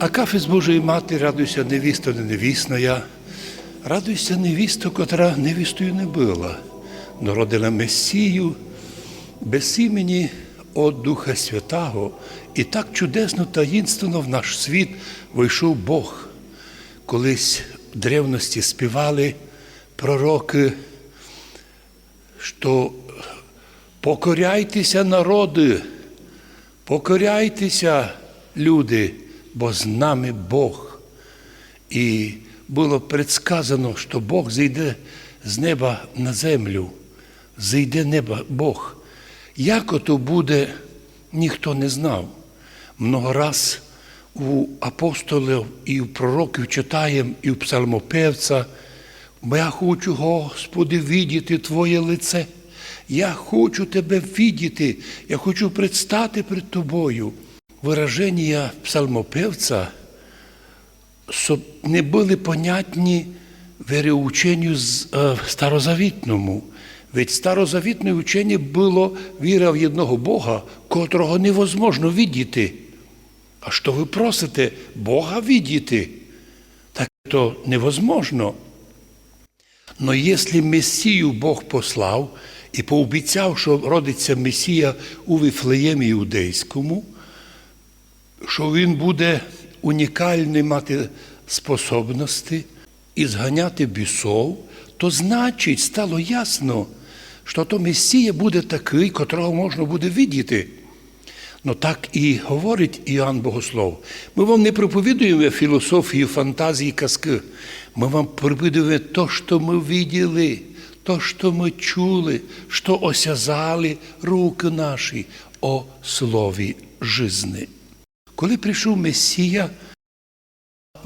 Акафіс Божої Матері, радуйся, невісто, не невісная, радуйся, невісто, котра невістою не була, народила Месію, без імені от Духа Святого, і так чудесно таїнственно в наш світ вийшов Бог. Колись в древності співали пророки, що покоряйтеся, народи, покоряйтеся, люди, бо з нами Бог. І було предсказано, що Бог зійде з неба на землю, зійде неба Бог. Як ото буде, ніхто не знав. Много раз у апостолів і у пророків читаємо, і у псалмопевця. Бо я хочу, Господи, видіти Твоє лице. Я хочу Тебе видіти, я хочу предстати перед Тобою. Вираження псалмопевця не були понятні віреученню з- е, старозавітному. Ведь старозавітне учення було віра в одного Бога, котрого невозможно видіти. А що ви просите Бога видіти? Так то невозможно. Но якщо Месію Бог послав і пообіцяв, що родиться Месія у Вифлеємі Іудейському, що він буде унікальний мати способності і зганяти бісов, то значить стало ясно, що то Месія буде такий, котрого можна буде видіти. Ну так і говорить Іоанн Богослов. Ми вам не проповідуємо філософію, фантазії, казки. Ми вам проповідуємо то, що ми виділи, то, що ми чули, що осязали руки наші о слові жизни. Коли прийшов Месія,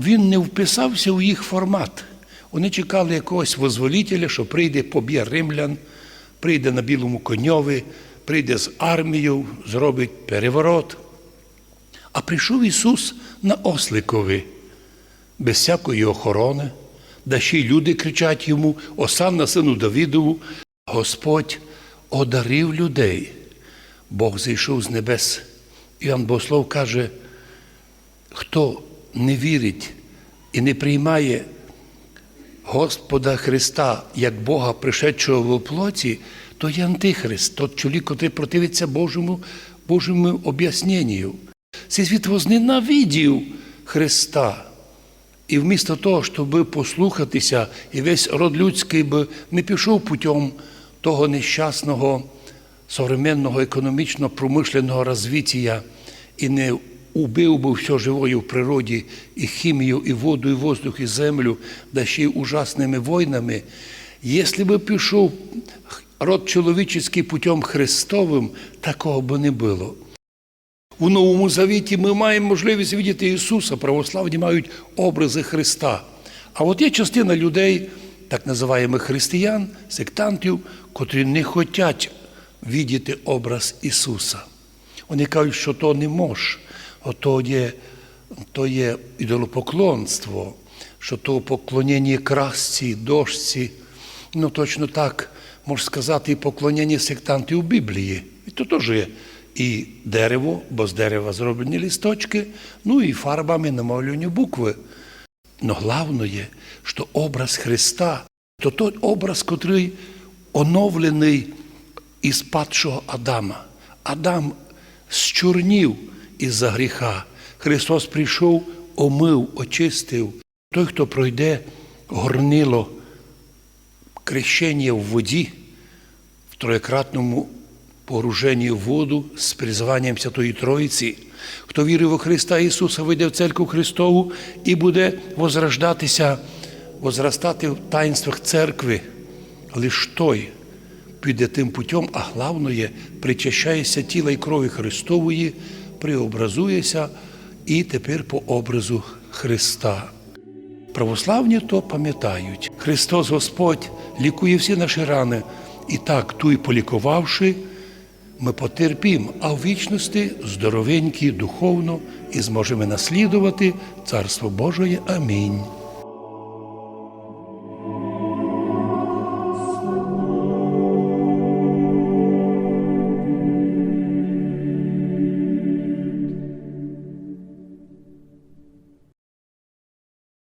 він не вписався у їх формат. Вони чекали якогось возволителя, що прийде, поб'є римлян, прийде на білому коньові, прийде з армією, зробить переворот. А прийшов Ісус на осликові, без всякої охорони, да ще й люди кричать йому, Осанна сину Давидову, Господь одарив людей. Бог зійшов з небес. Іоанн Богослов каже, хто не вірить і не приймає Господа Христа як Бога, пришедшого в плоті, то є антихрист, тот чоловік, який противиться Божому, Божому об'ясненню. Цей світ возненавидів Христа. І вмісто того, щоб послухатися, і весь род людський би не пішов путем того нещасного современного економічно-промишленого розвиття і не убив би все живое в природі, і хімію, і воду, і воздух, і землю, да ще й ужасними війнами, якщо би пішов род чоловічий путем Христовим, такого би не було. У Новому Завіті ми маємо можливість видіти Ісуса, православні мають образи Христа. А от є частина людей, так називаємо християн, сектантів, котрі не хочуть видіти образ Ісуса. Вони кажуть, що то не може, ото є, то є ідолопоклонство, що то поклонення красці, дошці. Ну точно так можна сказати, і поклонення сектантів у Біблії. І то теж є і дерево, бо з дерева зроблені лісточки, ну і фарбами намалювані букви. Но головне є, що образ Христа то той образ, котрий оновлений із падшого Адама. Адам щорнів із-за гріха. Христос прийшов, омив, очистив. Той, хто пройде горнило крещення в воді, в троєкратному погруженні в воду з призванням Святої Троїці, хто вірив у Христа Ісуса, вийде в церкву Христову і буде возрождатися, возростати в таїнствах церкви. Лиш той піде тим путем, а головне, причащається тіла і крові Христової, преобразується і тепер по образу Христа. Православні то пам'ятають. Христос Господь лікує всі наші рани. І так, ту полікувавши, ми потерпімо, а в вічності здоровенькі духовно і зможемо наслідувати Царство Божоє. Амінь.